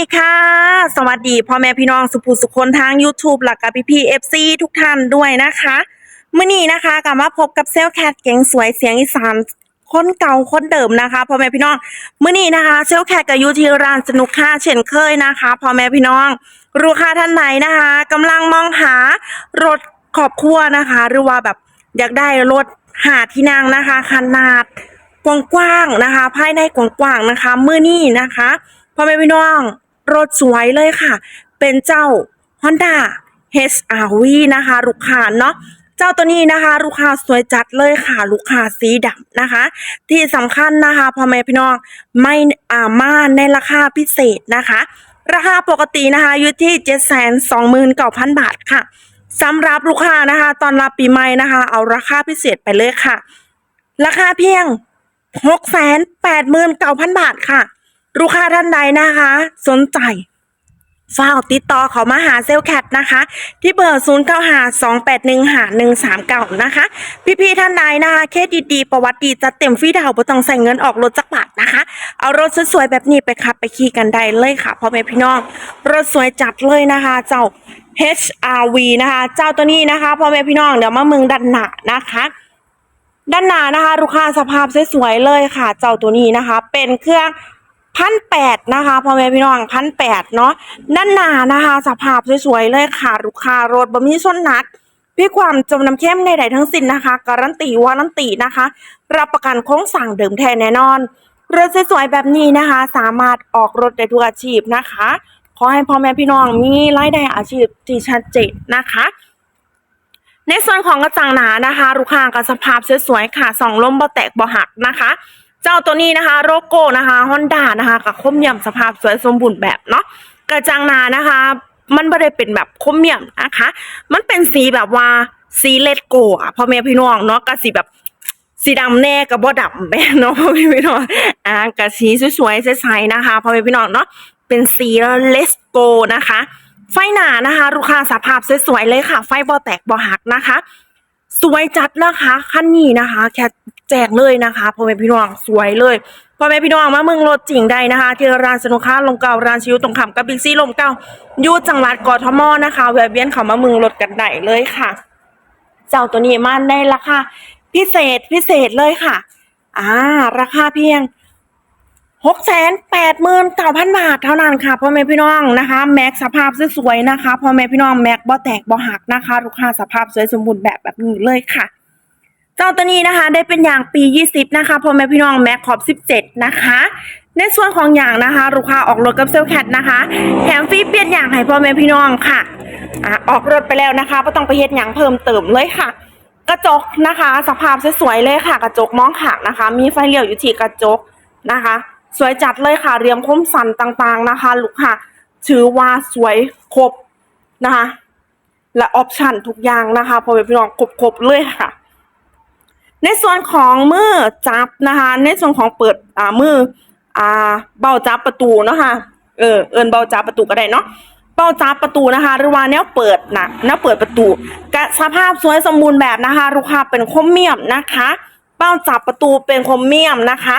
ดีค่ะ สวัสดีพ่อแม่พี่น้องสุภูสุคนทาง YouTube หลักกับพี่พีเอฟซีทุกท่านด้วยนะคะเมื่อนี้นะคะกลับมาพบกับเซลแคทเก่งสวยเสียงอีสานคนเก่าคนเดิมนะคะพ่อแม่พี่น้องเมื่อนี้นะคะเซลแคทกับยูทีร้านสนุกค่าเช่นเคยนะคะพ่อแม่พี่น้องลูกค้าท่านไหนนะคะกำลังมองหารถครอบครัวนะคะ หรือว่าแบบอยากได้รถหาที่นั่งนะคะขนาดกว้างๆนะคะ ภายในกว้างๆนะคะ เมื่อนี้นะคะพ่อแม่พี่น้อง รถสวยเลยค่ะ เป็นเจ้า Honda HRV นะคะ ลูกค้าเนาะเจ้าตัวนี้นะคะ ลูกค้าสวยจัดเลยค่ะ ลูกค้าสีดำนะคะ ที่สำคัญนะคะพ่อแม่พี่น้องไม่อ่ามาในราคาพิเศษนะคะ ราคาปกตินะคะอยู่ที่729,000บาทค่ะสำหรับลูกค้านะคะ ตอนรับปีใหม่นะคะ เอาราคาพิเศษไปเลยค่ะ ราคาเพียงหกแสนแปดหมื่นเก้าพันบาทค่ะ ลูกค้าท่านใดนะคะ สนใจฝ้ากติดต่อเขามาหาเซลแคทนะคะ ที่เบอร์0 9 5 2 8 1 5 1 3 9นะคะ พี่ๆท่านใดนะคะเครดิตดีประวัติดีจะเต็มฟรีดาวน์บ่ต้องใส่เงินออกรถจักบาทนะคะ เอารถสวยๆแบบนี้ไปขับไปขี่กันได้เลยค่ะพ่อแม่พี่น้อง รถสวยจัดเลยนะคะ เจ้า HRV นะคะ เจ้าตัวนี้นะคะพ่อแม่พี่น้องเดี๋ยวมาเมืองดันหนานะคะด้านหน้านะคะลูกค้าสภาพสวยๆเลยค่ะ เจ้าตัวนี้นะคะ เป็นเครื่อง พันแปดนะคะพ่อแม่พี่น้องพันแปดเนาะด้านหนานะคะ สภาพสวยๆเลยค่ะลูกค้ารถบะมีส้นนัก พี่ความจมน้ำเข้มในใดทั้งสิ้นนะคะ การันตีวารันตีนะคะ รับประกันโค้งสั่งเดิมแท้แน่นอนรถสวยๆแบบนี้นะคะ สามารถออกรถได้ทุกอาชีพนะคะ ขอให้พ่อแม่พี่น้องมีรายได้อาชีพที่ชัดเจนนะคะในส่วนของกระจังหนานะคะลูกค้ากับสภาพสวยๆค่ะสองลมบ่แตกบ่หักนะคะ เจ้าตัวนี้นะคะโลโก้นะคะฮอนด้านะคะกับคมเยี่ยมสภาพสวยสมบูรณ์แบบเนาะกระจังหนานะคะ มันไม่ได้เป็นแบบคมเยี่ยมนะคะ มันเป็นสีแบบว่าสีเลดโกะพ่อแม่พี่น้องเนาะกับสีแบบสีดำแน่กับบ่ดำแม่เนาะพ่อแม่พี่น้องอ่ากับสีสวยๆใสๆนะคะพ่อแม่พี่น้องเนาะเป็นสีเลสโกนะคะ ไฟหนานะคะลูกค้าสภาพสวยๆเลยค่ะ ไฟบ่แตกบ่หักนะคะ สวยจัดนะคะคันนี้นะคะ แค่แจกเลยนะคะพ่อแม่พี่น้องสวยเลยพ่อแม่พี่น้องมาเมืองรถจริงได้นะคะ ที่ร้านสนุกค้าลมเก่าร้านชิวตรงขามกับบิ๊กซี่ลมเก่าอยู่จังหวัดกอทมนะคะแวะเวียนเข้ามาเมืองรถกันได้เลยค่ะ เจ้าตัวนี้มาในราคาพิเศษพิเศษเลยค่ะอ่าราคาเพียง หกแสนแปดหมื่นเก้าพันบาทเท่านั้นค่ะพ่อแม่พี่น้องนะคะ แม็กสภาพสวยๆนะคะพ่อแม่พี่น้องแม็กบ่แตกบ่หักนะคะลูกค้าสภาพสวยสมบูรณ์แบบแบบนี้เลยค่ะ เจ้าตัวนี้นะคะได้เป็นอย่างปี 20 นะคะพ่อแม่พี่น้องแม็กขอบ 17 นะคะในส่วนของอย่างนะคะลูกค้าออกรถกับเซลแคทนะคะแถมฟรีเปลี่ยนอย่างให้พ่อแม่พี่น้องค่ะอะออกรถไปแล้วนะคะก็ต้องไปเฮ็ดอย่างเพิ่มเติมเลยค่ะ กระจกนะคะ สภาพสวยๆเลยค่ะ กระจกมองขางนะคะ มีไฟเลี้ยวอยู่ที่กระจกนะคะ สวยจัดเลยค่ะเรียงคมสันต่างๆนะคะ ลูกค่ะถือว่าสวยครบนะคะ และออปชันทุกอย่างนะคะพอเป็นพี่น้องครบๆเลยค่ะ ในส่วนของมือจับนะคะ ในส่วนของเปิดอ่ามืออ่าเบาจับประตูเนาะค่ะเออเอินเบาจับประตูก็ได้เนาะเบาจับประตูนะคะ หรือว่าแนวเปิดนะแนวเปิดประตูกะสภาพสวยสมบูรณ์แบบนะคะ ลูกค้าเป็นคมเมียมนะคะ เป้าจับประตูเป็นคมเมียมนะคะ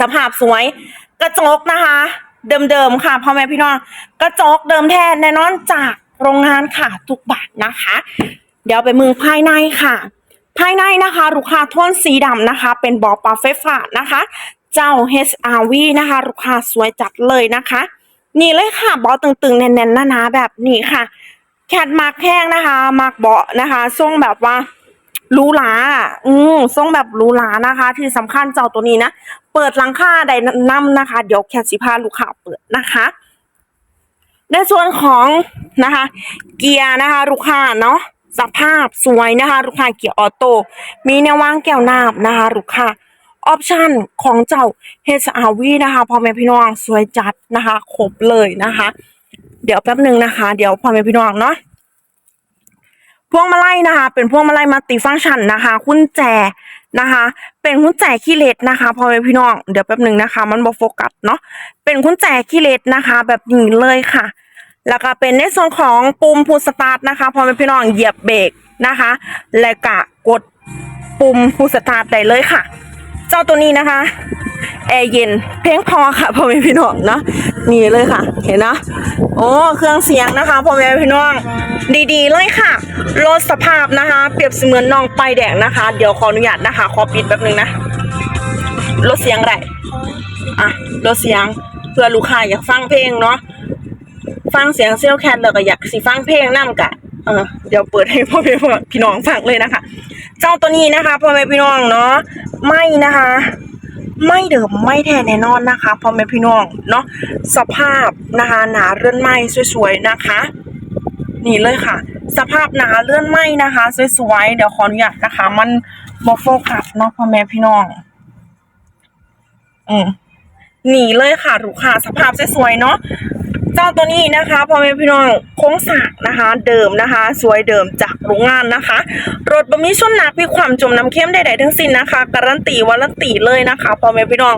สภาพสวย กระจกนะคะ เดิมๆค่ะพ่อแม่พี่น้องกระจกเดิมแท้แน่นอนจากโรงงานค่ะทุกบาทนะคะ เดี๋ยวไปมือภายในค่ะ ภายในนะคะลูกค้าโทนสีดำนะคะ เป็นบอปาไฟฟ้านะคะ เจ้า HRV นะคะลูกค้าสวยจัดเลยนะคะ นี่เลยค่ะเบาะตึงๆแน่นๆหนาๆแบบนี้ค่ะ แคทมาร์กแห้งนะคะมาร์กเบาะนะคะทรงแบบว่า รูหราอืมทรงแบบหรูหรานะคะ ที่สำคัญเจ้าตัวนี้นะ เปิดหลังคาได้นำนะคะ เดี๋ยวแคทสิพาลูกค้าเปิดนะคะ ในส่วนของนะคะ เกียร์นะคะ ลูกค้าเนาะสภาพสวยนะคะ ลูกค้าเกียร์ออโต้มีแนววางแก้วน้ำนะคะลูกค้าออปชั่นของเจ้า HRV นะคะพ่อแม่พี่น้องสวยจัดนะคะครบเลยนะคะ เดี๋ยวแป๊บหนึ่งนะคะ เดี๋ยวพ่อแม่พี่น้องเนาะ พวงมาลัยนะคะ เป็นพวงมาลัยมัลติฟังก์ชันนะคะคุณแจนะคะ เป็นคุณแจขี้เล็ดนะคะพ่อแม่พี่น้องเดี๋ยวแป๊บหนึ่งนะคะ มันบ่โฟกัสเนาะเป็นคุณแจขี้เล็ดนะคะ แบบนี้เลยค่ะ แล้วก็เป็นในส่วนของปุ่มพูสตาร์ทนะคะพอไปพี่น้องเหยียบเบรกนะคะ และก็กดปุ่มพูสตาร์ทได้เลยค่ะ เจ้าตัวนี้นะคะแอร์เย็นเพลงพอค่ะพ่อแม่พี่น้องเนาะนี่เลยค่ะ เห็นนะโอ้เครื่องเสียงนะคะพ่อแม่พี่น้อง ดีๆเลยค่ะรถสภาพนะคะ เปรียบเสมือนน้องป้ายแดงนะคะ เดี๋ยวขออนุญาตนะคะขอปิดแป๊บนึงนะรถเสียงไรอะรถเสียงเพื่อลูกค้าอยากฟังเพลงเนาะฟังเสียงเซลแคทแล้วก็อยากสิฟังเพลงนํกะเออเดี๋ยวเปิดให้พ่อแม่พี่น้องฟังเลยนะคะ เจ้าตัวนี้นะคะพ่อแม่พี่น้องเนาะ ไม่นะคะ ไม่เดิมไม่แท้แน่นอนนะคะพ่อแม่พี่น้องเนาะสภาพนะคะหนาเลื่อนไหมสวยๆนะคะ นี่เลยค่ะ สภาพหนาเลื่อนไหมนะคะสวยๆเดี๋ยวขออนุญาตนะคะ มันบอโฟกัสเนาะพ่อแม่พี่น้องอืมนี่เลยค่ะลูกค้าสภาพสวยๆเนาะ เจ้าตัวนี้นะคะพ่อแม่พี่น้องโค้งสากนะคะ เดิมนะคะ สวยเดิมจากโรงงานนะคะ รถบะมีชนหนักมีความจมน้ำเข้มใดๆทั้งสิ้นนะคะ การันตีวารันตีเลยนะคะพ่อแม่พี่น้อง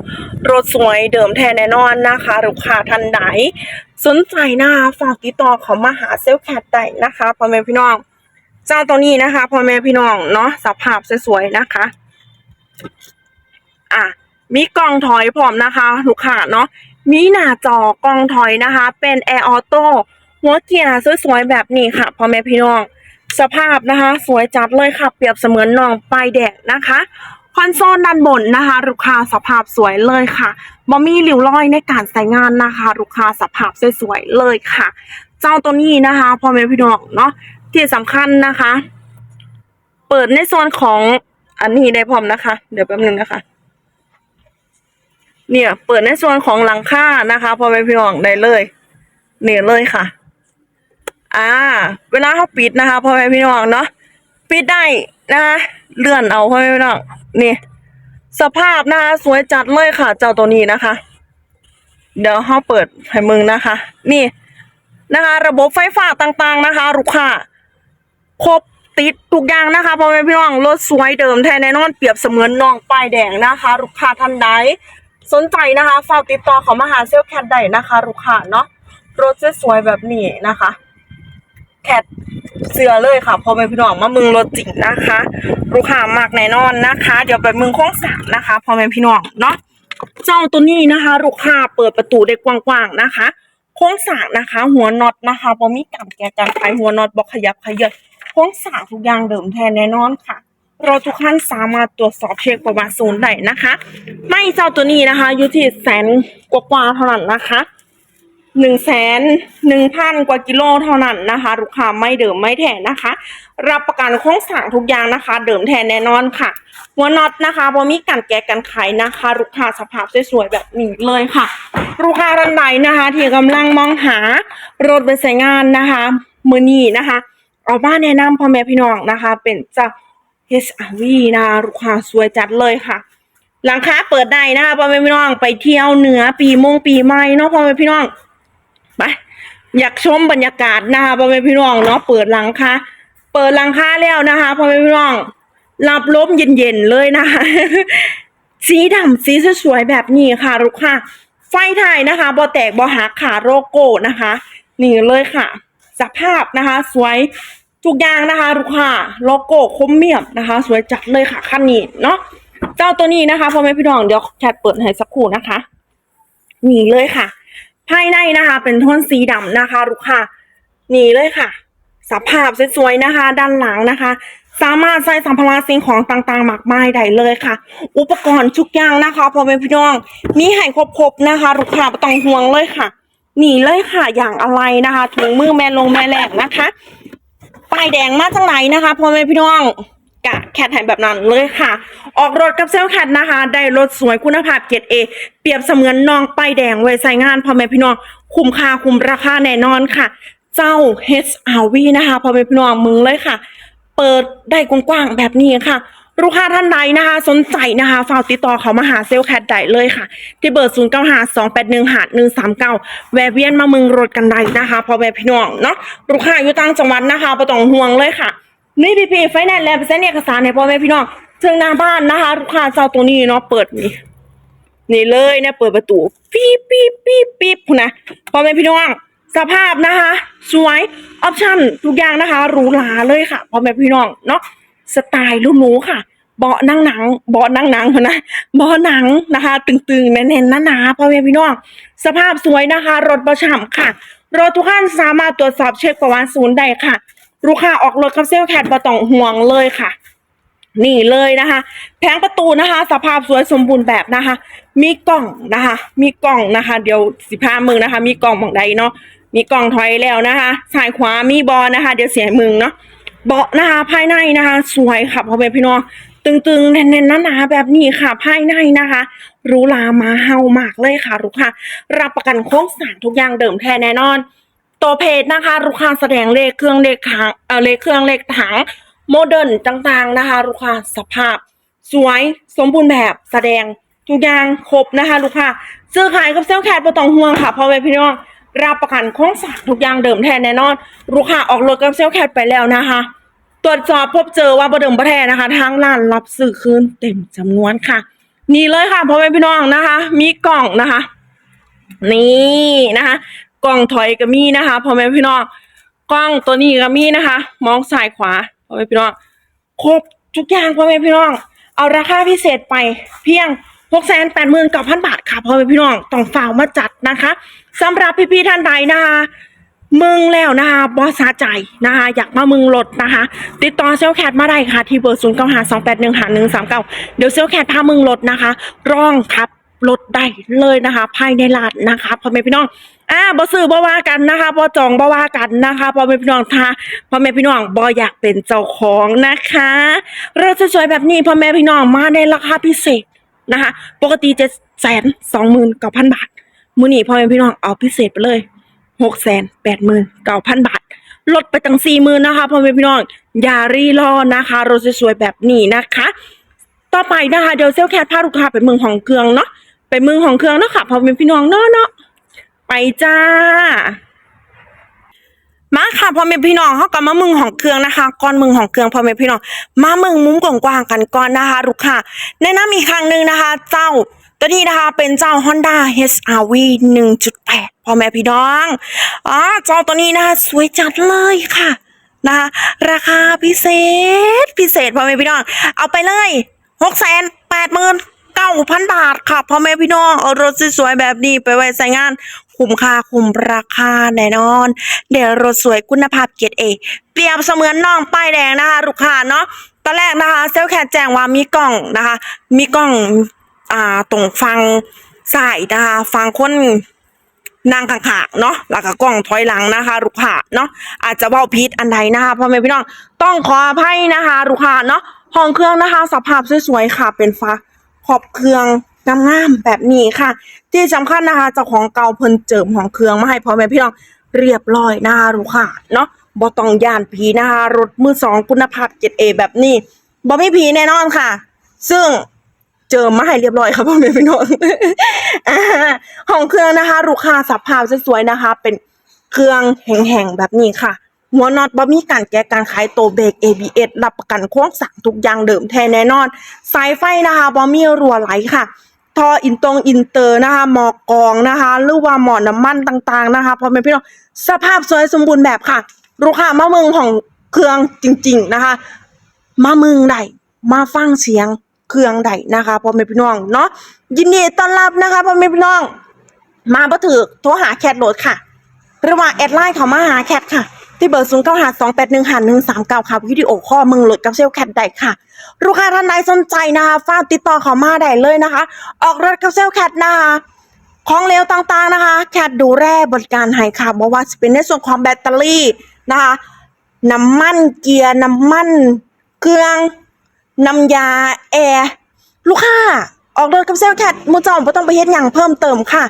รถสวยเดิมแท้แน่นอนนะคะลูกค้าทันใดสนใจนะคะฝากติดต่อเขามาหาเซลแคทได้นะคะพ่อแม่พี่น้องเจ้าตัวนี้นะคะพ่อแม่พี่น้องเนาะสภาพสวยๆนะคะ อะมีกล้องถอยพร้อมนะคะ ลูกค้าเนาะ มีหน้าจอกล้องถอยนะคะ เป็นแอร์ออโต้หัวเกียร์สวยๆแบบนี้ค่ะพ่อแม่พี่น้อง สภาพนะคะ สวยจัดเลยค่ะ เปรียบเสมือนนองปลายแดงนะคะ คอนโซลด้านบนนะคะ ลูกค้าสภาพสวยเลยค่ะบ่มีริ้วรอยในการใช้งานนะคะ ลูกค้าสภาพสวยๆเลยค่ะ เจ้าตัวนี้นะคะพ่อแม่พี่น้องเนาะที่สำคัญนะคะ เปิดในส่วนของอันนี้ได้พร้อมนะคะ เดี๋ยวแป๊บนึงนะคะ เนี่ย เปิดในส่วนของหลังคานะคะพอไปพี่น้องได้เลยเนี่ยเลยค่ะ อ่า เวลาเขาปิดนะคะพอไปพี่น้องเนาะปิดได้นะคะเลื่อนเอาพอไปพี่น้องนี่สภาพนะคะสวยจัดเลยค่ะ เจ้าตัวนี้นะคะ เดี๋ยวเขาเปิดให้มึงนะคะ นี่นะคะ ระบบไฟฟ้าต่างๆนะคะลูกค้าครบติดทุกอย่างนะคะพ่อแม่พี่น้องรถสวยเดิมแท้แน่นอนเปรียบเสมือนน้องป้ายแดงนะคะลูกค้าท่านใด สนใจนะคะฝากติดต่อเขามาหาเซลแคทได้นะคะลูกค้าเนาะรถสวยๆแบบนี้นะคะ แคทเสือเลยค่ะ พอแม่พี่น้องมามึงรถจริงนะคะ ลูกค้ามากแน่นอนนะคะ เดี๋ยวไปมึงโค้งสามนะคะ พอแม่พี่น้องเนาะเจ้าตัวนี้นะคะ ลูกค้าเปิดประตูได้กว้างๆนะคะ โค้งสากนะคะ หัวน็อตนะคะพอมีการแกะการไขหัวน็อตบอกขยับขยับโค้งสากทุกอย่างเดิมแทนแน่นอนค่ะ ราทุกท่านสามารถตรวจสอบเช็คประวัติศูนย์ได้นะคะ ไม่เจ้าตัวนี้นะคะอยู่ที่แสนกว่าๆเท่านั้นนะคะหนึ่งแสนหนึ่งพันกว่ากิโลเท่านั้นนะคะลูกค้าไม่เดิมไม่แทนนะคะ รับประกันโค้งสากทุกอย่างนะคะ เดิมแทนแน่นอนค่ะหัวน็อตนะคะพอมีการแกะกันไขนะคะลูกค้าสภาพสวยๆแบบนี้เลยค่ะลูกค้าท่านใดนะคะ ที่กำลังมองหารถไปใช้งานนะคะ มือนี้นะคะ เอาบ้านแนะนำพ่อแม่พี่น้องนะคะ เป็นเจ้า HRV นะคะลูกค้าสวยจัดเลยค่ะ หลังคาเปิดได้นะคะพ่อแม่พี่น้องไปเที่ยวเหนือปีมงปีใหม่เนาะพ่อแม่พี่น้องไปอยากชมบรรยากาศนะคะพ่อแม่พี่น้องเนาะเปิดหลังคาเปิดหลังคาแล้วนะคะพ่อแม่พี่น้องรับลมเย็นๆเลยนะคะสีดำสีสวยๆแบบนี้ค่ะลูกค้าไฟถ่ายนะคะบอแตกบอหักขาโรโก้นะคะ นี่เลยค่ะสภาพนะคะ สวย ทุกอย่างนะคะลูกค้าโลโก้คมเมียมนะคะ สวยจัดเลยค่ะคันนี้เนาะเจ้าตัวนี้นะคะพ่อแม่พี่น้องเดี๋ยวแคทเปิดให้สักครู่นะคะนี่เลยค่ะ ภายในนะคะ เป็นโทนสีดำนะคะลูกค้านี่เลยค่ะ สภาพสวยๆนะคะ ด้านหลังนะคะ สามารถใส่สัมภาระสิ่งของต่างๆมากมายได้เลยค่ะ อุปกรณ์ทุกอย่างนะคะพ่อแม่พี่น้องมีให้ครบๆนะคะลูกค้าไม่ต้องห่วงเลยค่ะนี่เลยค่ะอย่างอะไรนะคะถุงมือแม่ลงแม่แหลกนะคะ ป้ายแดงมาจังไหนนะคะพ่อแม่พี่น้องกะแคทให้แบบนั้นเลยค่ะ ออกรถกับเซลลแคทนะคะ ได้รถสวยคุณภาพเกรดเอเปรียบเสมือนน้องป้ายแดงไว้ใส่งานพ่อแม่พี่น้อง คุ้มค่าคุ้มราคาแน่นอนค่ะ เจ้า HRV นะคะพ่อแม่พี่น้องมึงเลยค่ะ เปิดได้กว้างๆแบบนี้ค่ะ ลูกค้าท่านใดนะคะ สนใจนะคะฝากติดต่อเขามาหาเซลแคทได้เลยค่ะ ที่เบอร์0 9 5 2 8 1 5 1 3 9แวะเวียนมาเมืองรถกันได้นะคะพ่อแม่พี่น้องเนาะลูกค้าอยู่ต่างจังหวัดนะคะประต้องห่วงเลยค่ะ นี่พี่พี่ไฟแนนซ์แล้วเซ็นเอกสารให้พ่อแม่พี่น้องถึงหน้าบ้านนะคะลูกค้าเจ้าตัวนี้เนาะเปิดนี่นี่เลยเนี่ยเปิดประตูปี๊บปี๊บปี๊บปี๊บนะพ่อแม่พี่น้องสภาพนะคะ สวยออปชั่นทุกอย่างนะคะหรูหราเลยค่ะพ่อแม่พี่น้องเนาะ สไตล์หรูค่ะ เบาะนั่งหนังเบาะนั่งหนังนะเบาะหนังนะคะ ตึงๆแน่นๆหนาๆพ่อแม่พี่น้องสภาพสวยนะคะ รถประฉ่ำค่ะรถทุกท่านสามารถตรวจสอบเช็คประวัติศูนย์ได้ค่ะ ลูกค้าออกรถกับเซลลแคทบ่ต้องห่วงเลยค่ะ นี่เลยนะคะ แผงประตูนะคะ สภาพสวยสมบูรณ์แบบนะคะ มีกล่องนะคะ มีกล่องนะคะ เดี๋ยวสิพามึงนะคะ มีกล่องบางใดเนาะมีกล่องถอยแล้วนะคะซ้ายขวามีบอลนะคะ เดี๋ยวเสียมึงเนาะ เบาะนะคะภายในนะคะ สวยค่ะพ่อแม่พี่น้องตึงๆแน่นๆหนาๆแบบนี้ค่ะ ภายในนะคะรูหรามาเฮามากเลยค่ะลูกค้ารับประกันโครงสร้างทุกอย่างเดิมแท้แน่นอน ตัวเพจนะคะลูกค้าแสดงเลขเครื่องเลขถังเออเลขเครื่องเลขถังโมเดิร์นต่างๆนะคะลูกค้าสภาพ สวยสมบูรณ์แบบแสดงทุกอย่างครบนะคะ ลูกค้าซื้อขายกับเซลลแคทบ่ต้องห่วงค่ะพราะว่พี่น้อง รับประกันโคงสร้างทุกอย่างเดิมแท้แน่นอน ลูกค้าออกรถกับเซลแคทไปแล้วนะคะ ตรวจสอบพบเจอว่าบ่เดิมบ่แท้นะคะ ทางร้านรับซื้อคืนเต็มจำนวนค่ะ นี่เลยค่ะพ่อแม่พี่น้องนะคะ มีกล่องนะคะ นี่นะคะ กล่องถอยก็มีนะคะพ่อแม่พี่น้องกล้องตัวนี้ก็มีนะคะ มองซ้ายขวาพ่อแม่พี่น้องครบทุกอย่างพ่อแม่พี่น้อง เอาราคาพิเศษไปเพียงหกแสนแปดหมื่นเก้าพันบาทค่ะพ่อแม่พี่น้องต้องฝามาจัดนะคะ สำหรับพี่ๆท่านใดนะคะมึงแล้วนะคะบอสาใจนะคะอยากมามึงรถนะคะ ติดต่อเซลแคทมาได้ค่ะ ที่เบอร์ศูนย์เก้าหาสองแปดหนึ่งหาหนึ่งสามเก้าเดี๋ยวเซลแคทพามึงรถนะคะ ร่องครับลดได้เลยนะคะ ภายในร้านนะคะพ่อแม่พี่น้องอ่าบ่ซื้อบ่ว่ากันนะคะบ่จองบ่ว่ากันนะคะพ่อแม่พี่น้องท่าพ่อแม่พี่น้องบ่อยากเป็นเจ้าของนะคะรถสวยๆแบบนี้พ่อแม่พี่น้องมาในราคาพิเศษนะคะ ปกติเจ็ดแสนสองหมื่นเก้าพันบาท มื้อนี้พ่อแม่พี่น้องเอาพิเศษไปเลยหกแสนแปดหมื่นเก้าพันบาท ลดไปตั้งสี่หมื่นนะคะพ่อแม่พี่น้อง อย่ารีรอนะคะรถสวยๆแบบนี้นะคะ ต่อไปนะคะเดี๋ยวเซลแคทพาลูกค้าไปเมืองของเครื่องเนาะไปเมืองของเครื่องเนาะค่ะพ่อแม่พี่น้องเนาะเนาะไปจ้ามาค่ะพ่อแม่พี่น้องเขากลับมามึงของเครื่องนะคะก่อนมึงของเครื่องพ่อแม่พี่น้อง มามึงมุ้งกว้างๆกันก่อนนะคะลูกค้าแนะนำอีกครั้งหนึ่งนะคะ เจ้า ตัวนี้นะคะเป็นเจ้า Honda HRV 1.8พ่อแม่พี่น้องอ๋อเจ้าตัวนี้นะคะสวยจัดเลยค่ะนะคะราคาพิเศษพิเศษพ่อแม่พี่น้อง เอาไปเลยหกแสนแปดหมื่นเก้าพันบาทค่ะพ่อแม่พี่น้องเอารถสวยๆแบบนี้ไปไว้ใช้งาน คุ้มค่าคุ้มราคาแน่นอน เดี๋ยวรถสวยคุณภาพเกียรติเอเปรียบเสมือนน้องป้ายแดงนะคะลูกค้าเนาะตอนแรกนะคะเซลลแคทแจ้งว่ามีกล่องนะคะ มีกล่อง อ่าตรงฟังสายนะคะฟังคนนางข้างๆเนาะแล้วก็กล่องถอยหลังนะคะลูกค้าเนาะอาจจะเว้าผิดอันใดนะคะพ่อแม่พี่น้องต้องขออภัยนะคะลูกค้าเนาะห้องเครื่องนะคะสภาพสวยๆค่ะ เป็นฟ้าขอบเครื่องงามๆแบบนี้ค่ะ ที่สำคัญนะคะเจ้าของเก่าเพิ่นเจิมของเครื่องมาให้พ่อแม่พี่น้องเรียบร้อยนะคะลูกค้าเนาะบ่ต้องยานผีนะคะรถมือสองคุณภาพ 7A แบบนี้บ่มีผีแน่นอนค่ะ ซึ่ง เจิมมาให้เรียบร้อยครับพ่อแม่พี่น้องอ่าของเครื่องนะคะ ลูกค้าสภาพสวยๆนะคะ เป็นเครื่องแห่งๆแบบนี้ค่ะหัวน็อตบ่มีการแก้การขายโตเบรก ABS รับประกันโครงสร้างทุกอย่างเดิมแท้แน่นอน สายไฟนะคะบ่มีรั่วไหลค่ะท่ออินตรงอินเตอร์นะคะหมอกกองนะคะ หรือว่าหมอน้ำมันต่างๆนะคะพอแม่พี่น้องสภาพสวยสมบูรณ์แบบค่ะ ลูกค้ามาเมืองของเครื่องจริง ๆนะคะ มาเมืองใดมาฟังเสียง เครื่องใดนะคะพ่อแม่พี่น้องเนาะยินดีต้อนรับนะคะพ่อแม่พี่น้อง มาบ่ถือโทรหาแคทโหลดค่ะ หรือว่าแอดไลน์เขามาหาแคทค่ะ ที่เบอร์ศูนย์เก้าหาสองแปดหนึ่งหาหนึ่งสามเก้าค่ะวิดีโอข้อมึงโหลดกับเซลลแคทได้ค่ะลูกค้าท่านใดสนใจนะคะฝากติดต่อเขามาได้เลยนะคะ ออกรถกับเซลลแคทนะคะของเลวต่างๆนะคะ แคทดูแลบริการให้ค่ะไม่ว่าจะเป็นในส่วนของแบตเตอรี่นะคะน้ำมันเกียร์น้ำมันเครื่อง น้ำยาแอร์ลูกค้าออกรถกับเซลแคทมูจอมไม่ต้องไปเฮ็ดอย่างเพิ่มเติมค่ะ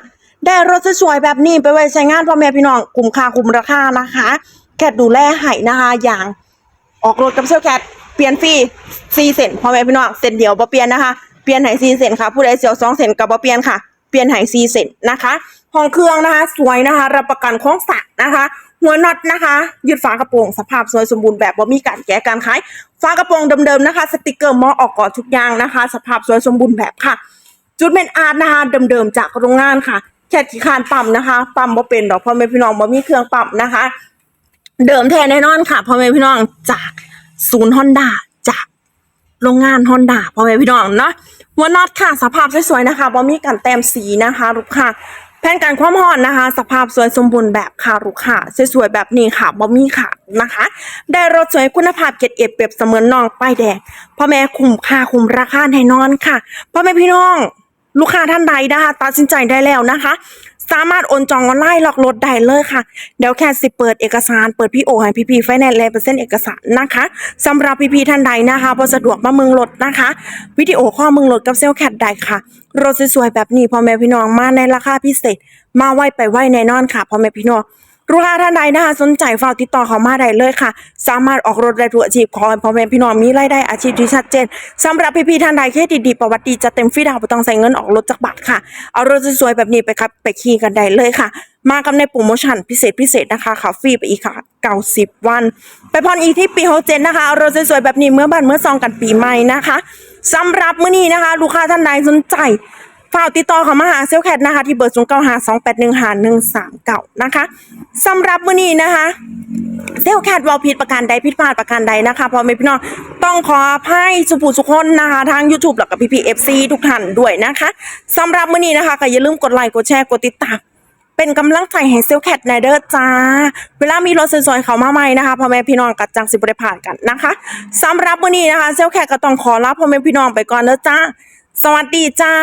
ได้รถสวยๆแบบนี้ไปไว้ใช้งานพ่อแม่พี่น้องคุ้มค่าคุ้มราคานะคะ แคทดูแลให้นะคะอย่างออกรถกับเซลแคทเปลี่ยนฟรีสี่เซนพ่อแม่พี่น้องเซนเดียวบ่เปลี่ยนนะคะเปลี่ยนให้สี่เซนค่ะ ผู้ใดเสียวสองเซนกับบ่เปลี่ยนค่ะเปลี่ยนให้สี่เซนนะคะห้องเครื่องนะคะ สวยนะคะ รับประกันโค้งสักนะคะ หัวน็อตนะคะยึดฝากระโปรงสภาพสวยสมบูรณ์แบบบ่มีการแก้การขายฝากระโปรงเดิมๆนะคะ สติกเกอร์มอออกก่อนทุกอย่างนะคะ สภาพสวยสมบูรณ์แบบค่ะ จุดเมนอาร์ตนะคะเดิมๆจากโรงงานค่ะแค่ขี้คานปั๊มนะคะปั๊มบ่เป็นดอกพ่อแม่พี่น้องบ่มีเครื่องปั๊มนะคะ เดิมแท้แน่นอนค่ะพ่อแม่พี่น้องจากศูนย์ฮอนด้าจากโรงงานฮอนด้าพ่อแม่พี่น้องเนาะหัวน็อตค่ะสภาพสวยๆนะคะบ่มีการแต้มสีนะคะลูกค่ะ แผนการความร้อนนะคะ สภาพสวยสมบูรณ์แบบค่ะลูกค่ะ สวยๆแบบนี้ค่ะบ่มีขาดนะคะ ได้รถสวยคุณภาพเกรดเอเปรียบเสมือนน้องป้ายแดงพ่อแม่คุ้มค่าคุ้มราคาแน่นอนค่ะพ่อแม่พี่น้อง ลูกค้าท่านใดนะคะตัดสินใจได้แล้วนะคะ สามารถโอนจองออนไลน์หลอกรถได้เลยค่ะ เดี๋ยวแค่สิเปิดเอกสารเปิดพี่โอให้พี่พีไฟแนนซ์เลเปอร์เซ็นต์เอกสารนะคะสำหรับพี่พีท่านใดนะคะพอสะดวกมาเมืองรถนะคะ วิดีโอข้อเมืองรถกับเซลลแคทได้ค่ะ รถสวยๆแบบนี้พ่อแม่พี่น้องมาในราคาพิเศษ มาไวไปไวแน่นอนค่ะพ่อแม่พี่น้องลูกค้าท่านใดนะคะสนใจฝากติดต่อเขามาได้เลยค่ะ สามารถออกรถได้ทุกอาชีพขอให้พ่อแม่พี่น้องมีรายได้อาชีพที่ชัดเจนสำหรับพี่ๆท่านใดเครดิตประวัติดีจะเต็มฟรีดาวไม่ต้องใส่เงินออกรถจากบาทค่ะ เอารถสวยๆแบบนี้ไปครับไปขี่กันได้เลยค่ะ มากันในโปรโมชั่นพิเศษพิเศษนะคะค่ะฟรีไปอีกค่ะ90วัน ไปพรอีกที่ปี67นะคะเอารถสวยๆแบบนี้เมื่อบ้านเมื่อซองกันปีใหม่นะคะ สำหรับมื้อนี้นะคะ ลูกค้าท่านใดสนใจฝากติดต่อเขามาหาเซลแคทนะคะ ที่เบอร์0 9 5 2 8 1 5 1 3 9นะคะสำหรับมื้อนี้นะคะเซลแคทวอลผิดประการใดผิดพลาดประการใดนะคะพอไม่พี่น้องต้องขออภัยสุภูสุคนนะคะ ทาง YouTube แล้วก็พีพีเอฟซีทุกท่านด้วยนะคะสำหรับมื้อนี้นะคะก็อย่าลืมกดไลค์กดแชร์กดติดตาม เป็นกำลังใจให้เซลลแคทในเด้อจ้า เวลามีรถสวยๆเขามาใหม่นะคะพ่อแม่พี่น้องกัดจังสิบริผ่านกันนะคะสำหรับมื้อนี้นะคะเซลลแคทก็ต้องขอลาพ่อแม่พี่น้องไปก่อนเด้อจ้า สวัสดีจ้า